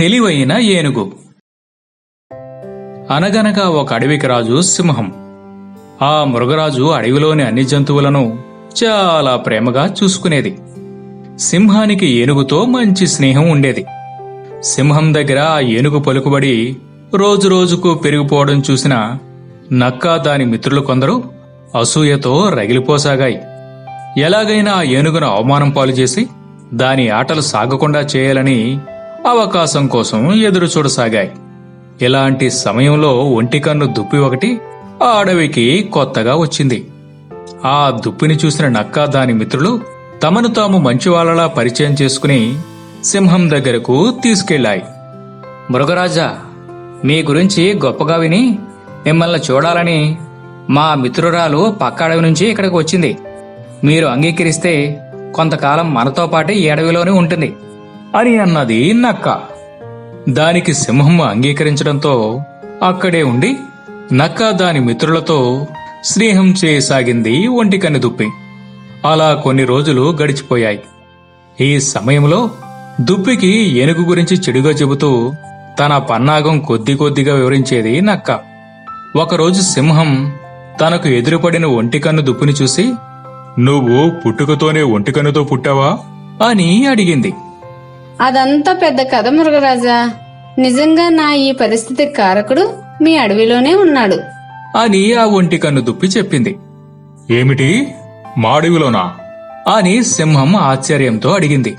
తెలివైన ఏనుగు. అనగనగా ఒక అడవికి రాజు సింహం. ఆ మృగరాజు అడవిలోని అన్ని జంతువులను చాలా ప్రేమగా చూసుకునేది. సింహానికి ఏనుగుతో మంచి స్నేహం ఉండేది. సింహం దగ్గర ఆ ఏనుగు పలుకుబడి రోజురోజుకు పెరిగిపోవడం చూసిన నక్క దాని మిత్రులు కొందరు అసూయతో రగిలిపోసాగాయి. ఎలాగైనా ఆ ఏనుగును అవమానం పాలు చేసి దాని ఆటలు సాగకుండా చేయాలని అవకాశం కోసం ఎదురు చూడసాగాయి. ఇలాంటి సమయంలో ఒంటికన్ను దుప్పి ఒకటి ఆ అడవికి కొత్తగా వచ్చింది. ఆ దుప్పిని చూసిన నక్క దాని మిత్రులు తమను తాము మంచివాళ్ళలా పరిచయం చేసుకుని సింహం దగ్గరకు తీసుకెళ్ళాయి మృగరాజా మీ గురించి గొప్పగా విని మిమ్మల్ని చూడాలని మా మిత్రురాలు పక్క అడవి నుంచి ఇక్కడికి వచ్చింది. మీరు అంగీకరిస్తే కొంతకాలం మనతో పాటు ఈ అడవిలోనే ఉంటుంది. అని అన్నది నక్క. దానికి సింహం అంగీకరించడంతో అక్కడే ఉండి నక్క దాని మిత్రులతో స్నేహం చేయసాగింది ఒంటికన్ని దుప్పి. అలా కొన్ని రోజులు గడిచిపోయాయి. ఈ సమయంలో దుప్పికి ఏనుగు గురించి చెడుగా చెబుతూ తన పన్నాగం కొద్ది కొద్దిగా వివరించేది నక్క. ఒకరోజు సింహం తనకు ఎదురుపడిన ఒంటికన్ను దుప్పిని చూసి నువ్వు పుట్టుకతోనే ఒంటికన్నుతో పుట్టావా? అని అడిగింది. అదంతా పెద్ద కథ మృగరాజా నిజంగా నా ఈ పరిస్థితి కారకుడు మీ అడవిలోనే ఉన్నాడు. అని ఆ ఒంటి కన్ను దుప్పి చెప్పింది. ఏమిటి? మాడివిలోనా? అని సింహం ఆశ్చర్యంతో అడిగింది.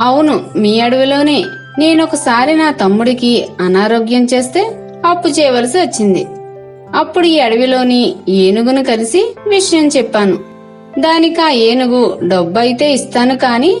అవును మీ అడవిలోనే. నేనొకసారి నా తమ్ముడికి అనారోగ్యం చేస్తే అప్పు చేయవలసి వచ్చింది. అప్పుడు ఈ అడవిలోని ఏనుగును కలిసి విషయం చెప్పాను. దానికి ఆ ఏనుగు డబ్బు అయితే ఇస్తాను కాని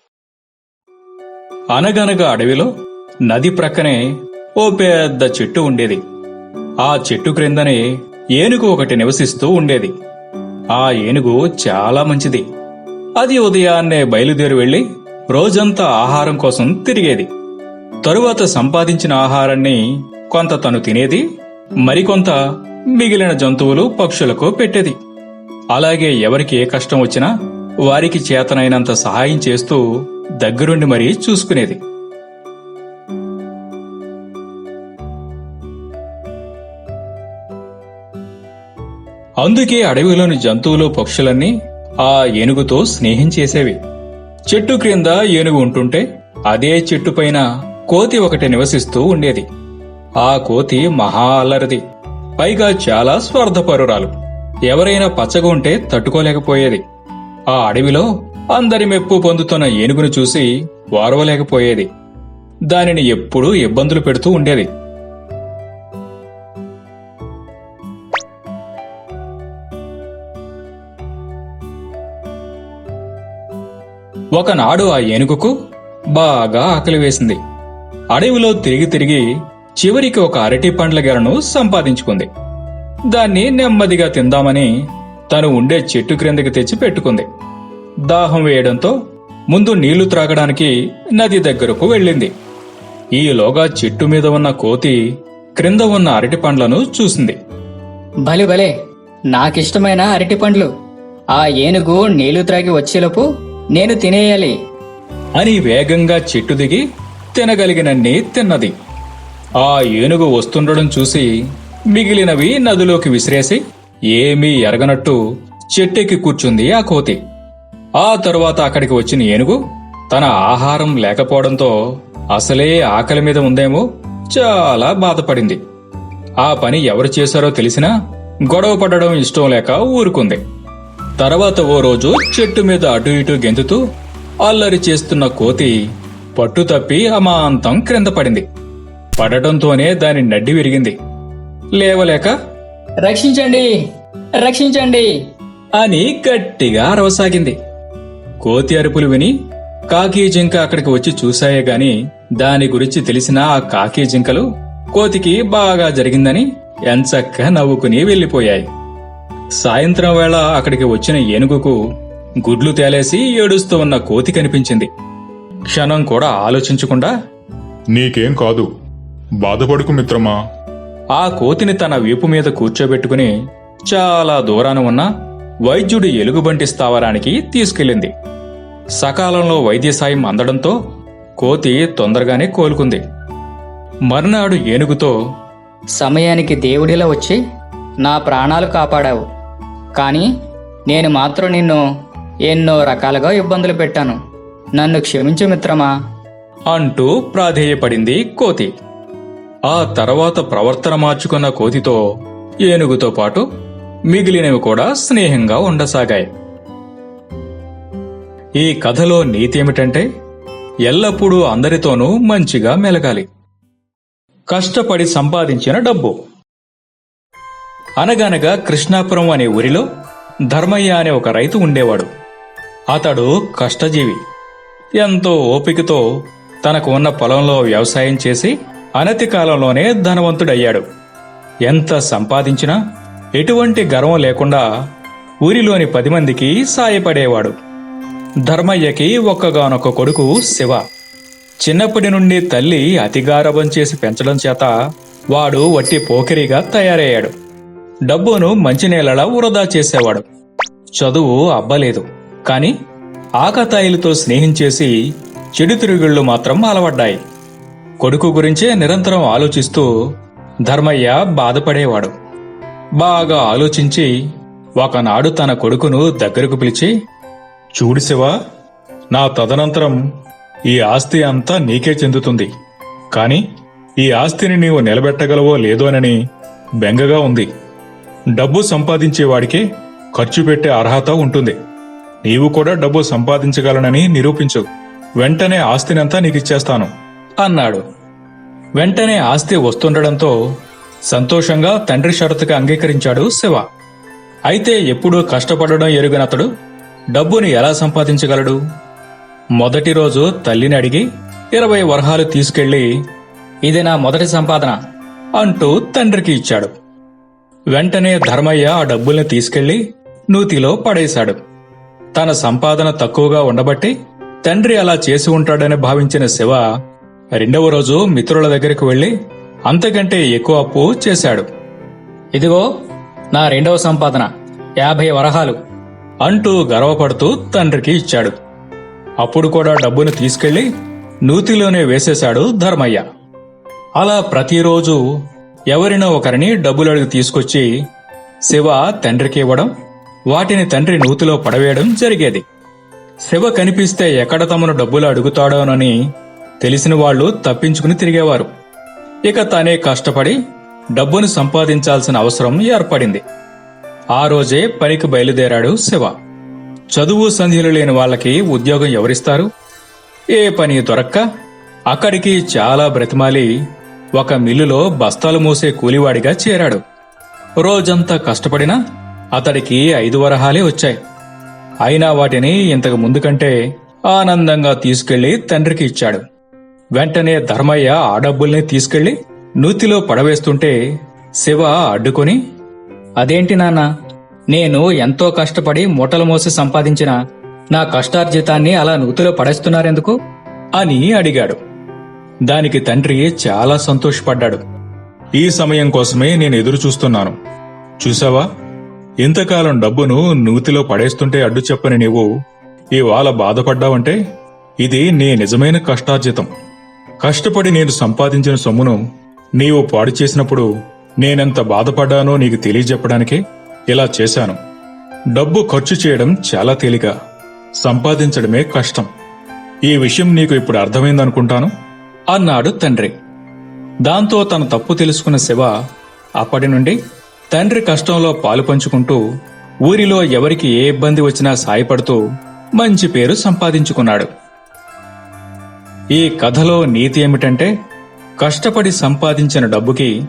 అనగనగా అడవిలో నది ప్రక్కనే ఓ పెద్ద చెట్టు ఉండేది. ఆ చెట్టు క్రిందనే ఏనుగు ఒకటి నివసిస్తూ ఉండేది. ఆ ఏనుగు చాలా మంచిది. అది ఉదయాన్నే బయలుదేరి వెళ్ళి రోజంతా ఆహారం కోసం తిరిగేది. తరువాత సంపాదించిన ఆహారాన్ని కొంత తను తినేది మరికొంత మిగిలిన జంతువులు పక్షులకు పెట్టేది. అలాగే ఎవరికి ఏ కష్టం వచ్చినా వారికి చేతనైనంత సహాయం చేస్తూ దగ్గరుండి మరీ చూసుకునేది. అందుకే అడవిలోని జంతువులు పక్షులన్నీ ఆ ఏనుగుతో స్నేహం చేసేవి. చెట్టు క్రింద ఏనుగు ఉంటుంటే అదే చెట్టు పైన కోతి ఒకటి నివసిస్తూ ఉండేది. ఆ కోతి మహా అల్లరిది. పైగా చాలా స్వార్థపరురాలు. ఎవరైనా పచ్చగా ఉంటే తట్టుకోలేకపోయేది. ఆ అడవిలో అందరి మెప్పు పొందుతున్న ఏనుగును చూసి వారవలేకపోయేది. దానిని ఎప్పుడూ ఇబ్బందులు పెడుతూ ఉండేది. ఒకనాడు ఆ ఏనుగుకు బాగా ఆకలి వేసింది. అడవిలో తిరిగి తిరిగి చివరికి ఒక అరటి పండ్ల గెలను సంపాదించుకుంది. దాన్ని నెమ్మదిగా తిందామని తను ఉండే చెట్టు క్రిందకి తెచ్చి పెట్టుకుంది. దాహం వేయడంతో ముందు నీళ్ళు త్రాగడానికి నది దగ్గరకు వెళ్ళింది. ఈలోగా చెట్టు మీద ఉన్న కోతి క్రింద ఉన్న అరటి పండ్లను చూసింది. భలే భలే! నాకిష్టమైన అరటి పండ్లు. ఆ ఏనుగు నీళ్ళు త్రాగి వచ్చేలోపు నేను తినేయాలి. అని వేగంగా చెట్టు దిగి తినగలిగినన్ని తిన్నది. ఆ ఏనుగు వస్తుండడం చూసి మిగిలినవి నదిలోకి విసిరేసి ఏమీ ఎరగనట్టు చెట్టెక్కి కూర్చుంది ఆ కోతి. ఆ తరువాత అక్కడికి వచ్చిన ఏనుగు తన ఆహారం లేకపోవడంతో అసలే ఆకలి మీద ఉందేమో చాలా బాధపడింది. ఆ పని ఎవరు చేశారో తెలిసినా గొడవ పడడం ఇష్టం లేక ఊరుకుంది. తర్వాత ఓ రోజు చెట్టు మీద అటు ఇటు గెంతుతూ అల్లరి చేస్తున్న కోతి పట్టు తప్పి అమాంతం క్రింద పడింది. పడటంతోనే దాని నడ్డి విరిగింది. లేవలేక రక్షించండి రక్షించండి అని గట్టిగా అరవసాగింది. కోతి అరుపులు విని కాకి జింక అక్కడికి వచ్చి చూశాయే గాని దాని గురించి తెలిసిన ఆ కాకి జింకలు కోతికి బాగా జరిగిందని ఎంచక్క నవ్వుకుని వెళ్ళిపోయాయి సాయంత్రం వేళ అక్కడికి వచ్చిన ఏనుగుకు గుడ్లు తేలేసి ఏడుస్తూ ఉన్న కోతి కనిపించింది. క్షణం కూడా ఆలోచించకుండా నీకేం కాదు బాధపడుకు మిత్రమా? ఆ కోతిని తన వీపు మీద కూర్చోబెట్టుకుని చాలా దూరాన ఉన్న వైద్యుడి ఎలుగుబంటి స్థావరానికి తీసుకెళ్ళింది. సకాలంలో వైద్య సాయం అందడంతో కోతి తొందరగానే కోలుకుంది. మర్నాడు ఏనుగుతో సమయానికి దేవుడిలా వచ్చి నా ప్రాణాలు కాపాడావు. కానీ నేను మాత్రం నిన్ను ఎన్నో రకాలుగా ఇబ్బందులు పెట్టాను. నన్ను క్షమించు మిత్రమా? అంటూ ప్రాధేయపడింది కోతి. ఆ తర్వాత ప్రవర్తన మార్చుకున్న కోతితో ఏనుగుతో పాటు మిగిలినవి కూడా స్నేహంగా ఉండసాగాయి. ఈ కథలో నీతి ఏమిటంటే ఎల్లప్పుడూ అందరితోనూ మంచిగా మెలగాలి. కష్టపడి సంపాదించిన డబ్బు. అనగనగా కృష్ణాపురం అనే ఊరిలో ధర్మయ్య అనే ఒక రైతు ఉండేవాడు. అతడు కష్టజీవి. ఎంతో ఓపికతో తనకు ఉన్న పొలంలో వ్యవసాయం చేసి అనతి కాలంలోనే ధనవంతుడయ్యాడు. ఎంత సంపాదించినా ఎటువంటి గర్వం లేకుండా ఊరిలోని పది మందికి సాయపడేవాడు. ధర్మయ్యకి ఒక్కగానొక్క కొడుకు శివ. చిన్నప్పటి నుండి తల్లి అతిగారభం చేసి పెంచడం చేత వాడు వట్టి పోకిరిగా తయారయ్యాడు. డబ్బును మంచినీళ్ళలా వృధా చేసేవాడు. చదువు అబ్బలేదు. కాని ఆకతాయిలతో స్నేహం చేసి చెడు తిరుగుళ్ళు మాత్రం అలవడ్డాయి. కొడుకు గురించే నిరంతరం ఆలోచిస్తూ ధర్మయ్య బాధపడేవాడు. బాగా ఆలోచించి ఒకనాడు తన కొడుకును దగ్గరకు పిలిచి చూడు శివా నా తదనంతరం ఈ ఆస్తి అంతా నీకే చెందుతుంది. కాని ఈ ఆస్తిని నీవు నిలబెట్టగలవో లేదోనని బెంగగా ఉంది. డబ్బు సంపాదించేవాడికి ఖర్చు పెట్టే అర్హత ఉంటుంది. నీవు కూడా డబ్బు సంపాదించగలనని నిరూపించు. వెంటనే ఆస్తినంతా నీకిచ్చేస్తాను. అన్నాడు. వెంటనే ఆస్తి వస్తుండడంతో సంతోషంగా తండ్రి షరతుగా అంగీకరించాడు శివ. అయితే ఎప్పుడూ కష్టపడడం ఎరుగనతడు డబ్బుని ఎలా సంపాదించగలడు? మొదటి రోజు తల్లిని అడిగి ఇరవై వరహాలు తీసుకెళ్ళి ఇది నా మొదటి సంపాదన అంటూ తండ్రికి ఇచ్చాడు. వెంటనే ధర్మయ్య ఆ డబ్బుల్ని తీసుకెళ్ళి నూతిలో పడేశాడు. తన సంపాదన తక్కువగా ఉండబట్టి తండ్రి అలా చేసి ఉంటాడని భావించిన శివ రెండవ రోజు మిత్రుల దగ్గరికి వెళ్ళి అంతకంటే ఎక్కువ అప్పు చేశాడు. ఇదిగో నా రెండవ సంపాదన యాభై వరహాలు అంటూ గర్వపడుతూ తండ్రికి ఇచ్చాడు. అప్పుడు కూడా డబ్బును తీసుకెళ్ళి నూతిలోనే వేసేశాడు ధర్మయ్య. అలా ప్రతిరోజు ఎవరినో ఒకరిని డబ్బులు అడిగి తీసుకొచ్చి శివ తండ్రికి ఇవ్వడం వాటిని తండ్రి నూతిలో పడవేయడం జరిగేది. శివ కనిపిస్తే ఎక్కడ తమను డబ్బులు అడుగుతాడోనని తెలిసిన వాళ్ళు తప్పించుకుని తిరిగేవారు. ఇక తనే కష్టపడి డబ్బును సంపాదించాల్సిన అవసరం ఏర్పడింది. ఆ రోజే పనికి బయలుదేరాడు శివ. చదువు సంధ్యలు లేని వాళ్ళకి ఉద్యోగం ఎవరిస్తారు? ఏ పని దొరక్క? అక్కడికి చాలా బ్రతిమాలి. ఒక మిల్లులో బస్తాలు మోసే కూలివాడిగా చేరాడు. రోజంతా కష్టపడినా అతడికి ఐదు వరహాలే వచ్చాయి. అయినా వాటిని ఇంతకు ముందు కంటే ఆనందంగా తీసుకెళ్ళి తండ్రికి ఇచ్చాడు. వెంటనే ధర్మయ్య ఆ డబ్బుల్ని తీసుకెళ్ళి నూతిలో పడవేస్తుంటే శివ అడ్డుకొని అదేంటి నాన్న నేను ఎంతో కష్టపడి మూటలు మోసి సంపాదించిన నా కష్టార్జితాన్ని అలా నూతిలో పడేస్తున్నారెందుకు? అని అడిగాడు. దానికి తండ్రి చాలా సంతోషపడ్డాడు. ఈ సమయం కోసమే నేను ఎదురు చూస్తున్నాను. చూసావా? ఇంతకాలం డబ్బును నూతిలో పడేస్తుంటే అడ్డు చెప్పని నీవు ఇవాళ బాధపడ్డావంటే ఇది నీ నిజమైన కష్టార్జితం. కష్టపడి నేను సంపాదించిన సొమ్మును నీవు పాడు చేసినప్పుడు నేనెంత బాధపడ్డానో నీకు తెలియజెప్పడానికే ఇలా చేశాను. డబ్బు ఖర్చు చేయడం చాలా తేలిక. సంపాదించడమే కష్టం. ఈ విషయం నీకు ఇప్పుడు అర్థమైందనుకుంటాను? అన్నాడు తండ్రి. దాంతో తన తప్పు తెలుసుకున్న శివ అప్పటి నుండి తండ్రి కష్టంలో పాలు పంచుకుంటూ ఊరిలో ఎవరికి ఏ ఇబ్బంది వచ్చినా సాయపడుతూ మంచి పేరు సంపాదించుకున్నాడు. ఈ కథలో నీతి ఏమిటంటే కష్టపడి సంపాదించిన డబ్బుకి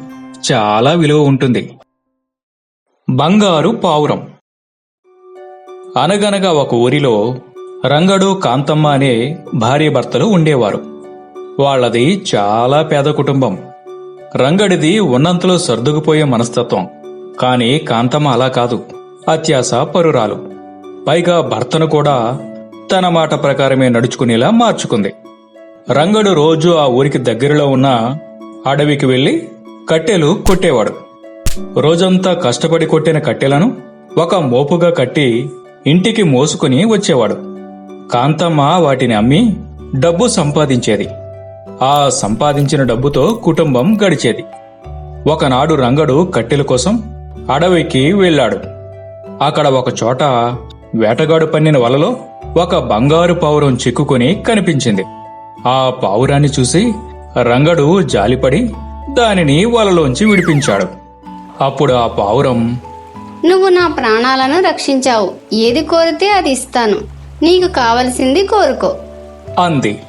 చాలా విలువ ఉంటుంది. బంగారు పావురం. అనగనగా ఒక ఊరిలో రంగడు కాంతమ్మ అనే భార్యాభర్తలు ఉండేవారు. వాళ్ళది చాలా పేద కుటుంబం. రంగడిది ఉన్నంతలో సర్దుకుపోయే మనస్తత్వం. కాని కాంతమ్మ అలా కాదు. అత్యాస పరురాలు. పైగా భర్తను కూడా తన మాట ప్రకారమే నడుచుకునేలా మార్చుకుంది. రంగడు రోజు ఆ ఊరికి దగ్గరలో ఉన్న అడవికి వెళ్ళి కట్టెలు కొట్టేవాడు. రోజంతా కష్టపడి కొట్టిన కట్టెలను ఒక మోపుగా కట్టి ఇంటికి మోసుకుని వచ్చేవాడు. కాంతమ్మ వాటిని అమ్మి డబ్బు సంపాదించేది. ఆ సంపాదించిన డబ్బుతో కుటుంబం గడిచేది. ఒకనాడు రంగడు కట్టెల కోసం అడవికి వెళ్ళాడు. అక్కడ ఒక చోట వేటగాడు పన్నిన వలలో ఒక బంగారు పావురం చిక్కుకొని కనిపించింది. ఆ పావురాన్ని చూసి రంగడు జాలిపడి దానిని వలలోంచి విడిపించాడు. అప్పుడు ఆ పావురం నువ్వు నా ప్రాణాలను రక్షించావు. ఏది కోరితే అది ఇస్తాను. నీకు కావలసింది కోరుకో. అంది.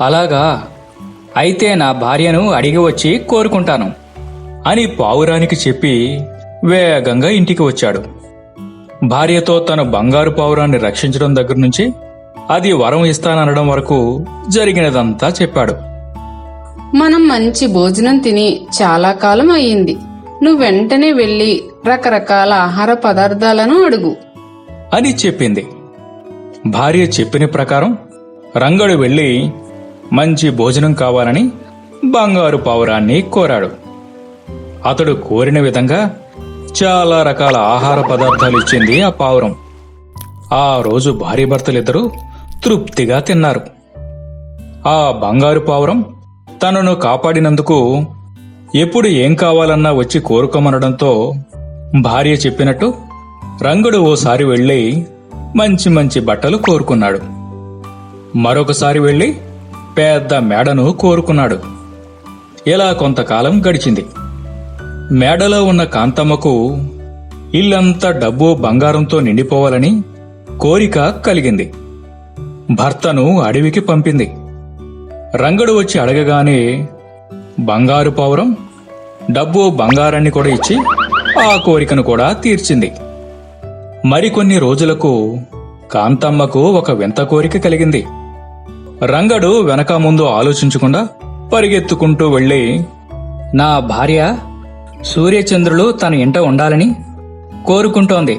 అలాగా. అయితే నా భార్యను అడిగి వచ్చి కోరుకుంటాను అని పావురానికి చెప్పి వేగంగా ఇంటికి వచ్చాడు. భార్యతో తన బంగారు పావురాన్ని రక్షించడం దగ్గర నుంచి అది వరం ఇస్తాననడం వరకు జరిగినదంతా చెప్పాడు. మనం మంచి భోజనం తిని చాలా కాలం అయ్యింది. నువ్వు వెంటనే వెళ్ళి రకరకాల ఆహార పదార్థాలను అడుగు. అని చెప్పింది. భార్య చెప్పిన ప్రకారం రంగడు వెళ్ళి మంచి భోజనం కావాలని బంగారు పావురాన్ని కోరాడు. అతడు కోరిన విధంగా చాలా రకాల ఆహార పదార్థాలు ఇచ్చింది ఆ పావురం. ఆ రోజు భార్యాభర్తలిద్దరూ తృప్తిగా తిన్నారు. ఆ బంగారు పావురం తనను కాపాడినందుకు ఎప్పుడు ఏం కావాలన్నా వచ్చి కోరుకోమనడంతో భార్య చెప్పినట్టు రంగుడు ఓసారి వెళ్ళి మంచి మంచి బట్టలు కోరుకున్నాడు. మరొకసారి వెళ్ళి పెద్ద మేడను కోరుకున్నాడు. ఇలా కొంతకాలం గడిచింది. మేడలో ఉన్న కాంతమ్మకు ఇల్లంతా డబ్బు బంగారంతో నిండిపోవాలని కోరిక కలిగింది. భర్తను అడవికి పంపింది. రంగడు వచ్చి అడగగానే బంగారు పావురం డబ్బు బంగారాన్ని కూడా ఇచ్చి ఆ కోరికను కూడా తీర్చింది. మరికొన్ని రోజులకు కాంతమ్మకు ఒక వింత కోరిక కలిగింది. రంగడు వెనక ముందు ఆలోచించకుండా పరిగెత్తుకుంటూ వెళ్ళి నా భార్య సూర్యచంద్రులు తన ఇంట ఉండాలని కోరుకుంటోంది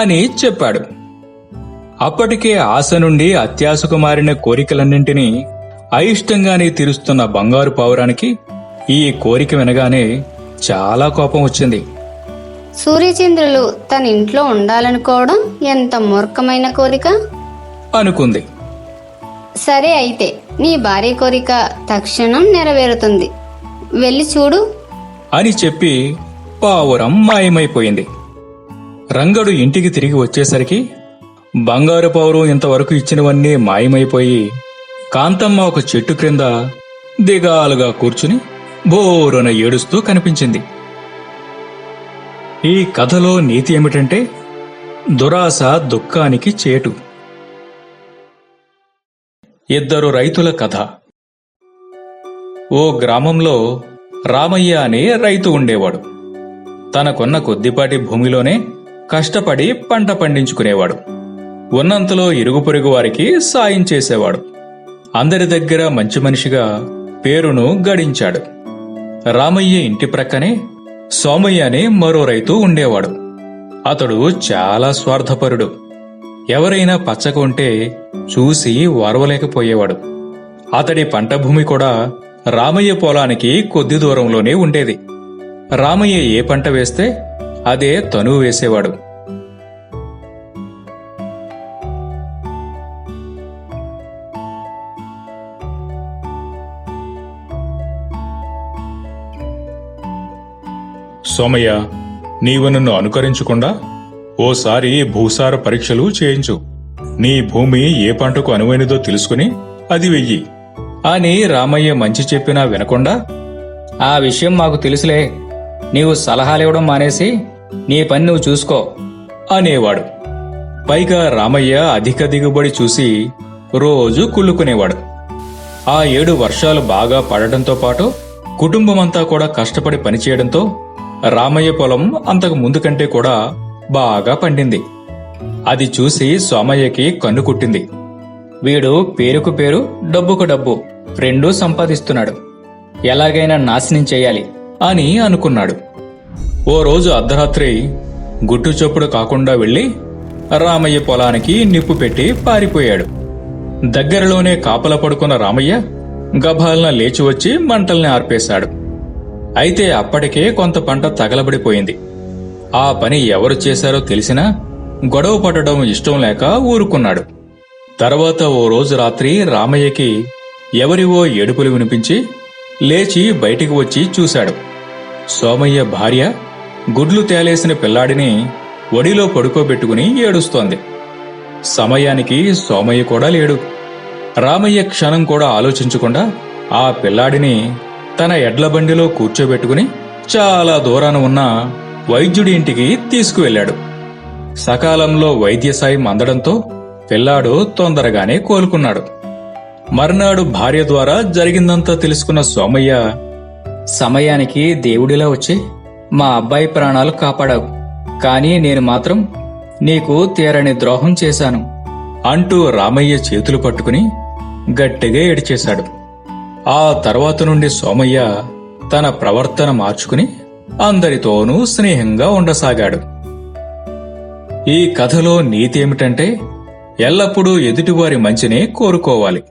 అని చెప్పాడు. అప్పటికే ఆశ నుండి అత్యాశకు మారిన కోరికలన్నింటినీ అయిష్టంగానే తీరుస్తున్న బంగారు పావురానికి ఈ కోరిక వినగానే చాలా కోపం వచ్చింది. సూర్యచంద్రులు తన ఇంట్లో ఉండాలనుకోవడం ఎంత మూర్ఖమైన కోరిక? అనుకుంది. సరే అయితే నీ భార్య కోరిక తక్షణం నెరవేరుతుంది. వెళ్ళి చూడు. అని చెప్పి పావురం మాయమైపోయింది. రంగడు ఇంటికి తిరిగి వచ్చేసరికి బంగారు పౌరు ఇంతవరకు ఇచ్చినవన్నీ మాయమైపోయి కాంతమ్మ ఒక చెట్టు క్రింద దిగాలుగా కూర్చుని బోరున ఏడుస్తూ కనిపించింది. ఈ కథలో నీతి ఏమిటంటే దురాశ దుఃఖానికి చేటు. ఇద్దరు రైతుల కథ. ఓ గ్రామంలో రామయ్య అనే రైతు ఉండేవాడు. తనకున్న కొద్దిపాటి భూమిలోనే కష్టపడి పంట పండించుకునేవాడు. ఉన్నంతలో ఇరుగు పొరుగు వారికి సాయం చేసేవాడు. అందరి దగ్గర మంచి మనిషిగా పేరును గడించాడు. రామయ్య ఇంటి ప్రక్కనే సోమయ్య అనే మరో రైతు ఉండేవాడు. అతడు చాలా స్వార్థపరుడు. ఎవరైనా పచ్చకుంటే చూసి వారవలేకపోయేవాడు. అతడి పంట భూమి కూడా రామయ్య పొలానికి కొద్ది దూరంలోనే ఉండేది. రామయ్య ఏ పంట వేస్తే అదే తను వేసేవాడు. సోమయ్య నీవు నన్ను అనుకరించకుండా ఓసారి భూసార పరీక్షలు చేయించు. నీ భూమి ఏ పంటకు అనువైనదో తెలుసుకుని అది వెయ్యి. అని రామయ్య మంచి చెప్పినా వినకుండా ఆ విషయం మాకు తెలుసులే. నీవు సలహాలివ్వడం మానేసి నీ పని నువ్వు చూసుకో అనేవాడు. పైగా రామయ్య అధిక దిగుబడి చూసి రోజు కుళ్ళుకునేవాడు. ఆ ఏడు వర్షాలు బాగా పడటంతో పాటు కుటుంబమంతా కూడా కష్టపడి పనిచేయడంతో రామయ్య పొలం అంతకు ముందు కంటే కూడా బాగా పండింది. అది చూసి సోమయ్యకి కన్ను కుట్టింది. వీడు పేరుకు పేరు డబ్బుకు డబ్బు రెండూ సంపాదిస్తున్నాడు. ఎలాగైనా నాశనం చేయాలి అని అనుకున్నాడు. ఓ రోజు అర్ధరాత్రి గుట్టు చప్పుడు కాకుండా వెళ్ళి రామయ్య పొలానికి నిప్పు పెట్టి పారిపోయాడు. దగ్గరలోనే కాపల పడుకున్న రామయ్య గభాలన లేచి వచ్చి మంటల్ని ఆర్పేశాడు. అయితే అప్పటికే కొంత పంట తగలబడిపోయింది. ఆ పని ఎవరు చేశారో తెలిసినా గొడవ పడడం ఇష్టం లేక ఊరుకున్నాడు. తర్వాత ఓ రోజు రాత్రి రామయ్యకి ఎవరివో ఏడుపులు వినిపించి లేచి బయటికి వచ్చి చూశాడు. సోమయ్య భార్య గుడ్లు తేలేసిన పిల్లాడిని ఒడిలో పడుకోబెట్టుకుని ఏడుస్తోంది. సమయానికి సోమయ్య కూడా లేడు. రామయ్య క్షణం కూడా ఆలోచించకుండా ఆ పిల్లాడిని తన ఎడ్ల బండిలో కూర్చోబెట్టుకుని చాలా దూరాన ఉన్న వైద్యుడి ఇంటికి తీసుకువెళ్ళాడు. సకాలంలో వైద్య సాయం అందడంతో పిల్లాడు తొందరగానే కోలుకున్నాడు. మర్నాడు భార్య ద్వారా జరిగిందంతా తెలుసుకున్న సోమయ్య సమయానికి దేవుడిలా వచ్చి మా అబ్బాయి ప్రాణాలు కాపాడావు కానీ నేను మాత్రం నీకు తీరని ద్రోహం చేశాను అంటూ రామయ్య చేతులు పట్టుకుని గట్టిగా ఏడిచేశాడు. ఆ తర్వాత నుండి సోమయ్య తన ప్రవర్తన మార్చుకుని అందరితోనూ స్నేహంగా ఉండసాగాడు. ఈ కథలో నీతి ఏమిటంటే ఎల్లప్పుడూ ఎదుటివారి మంచినే కోరుకోవాలి.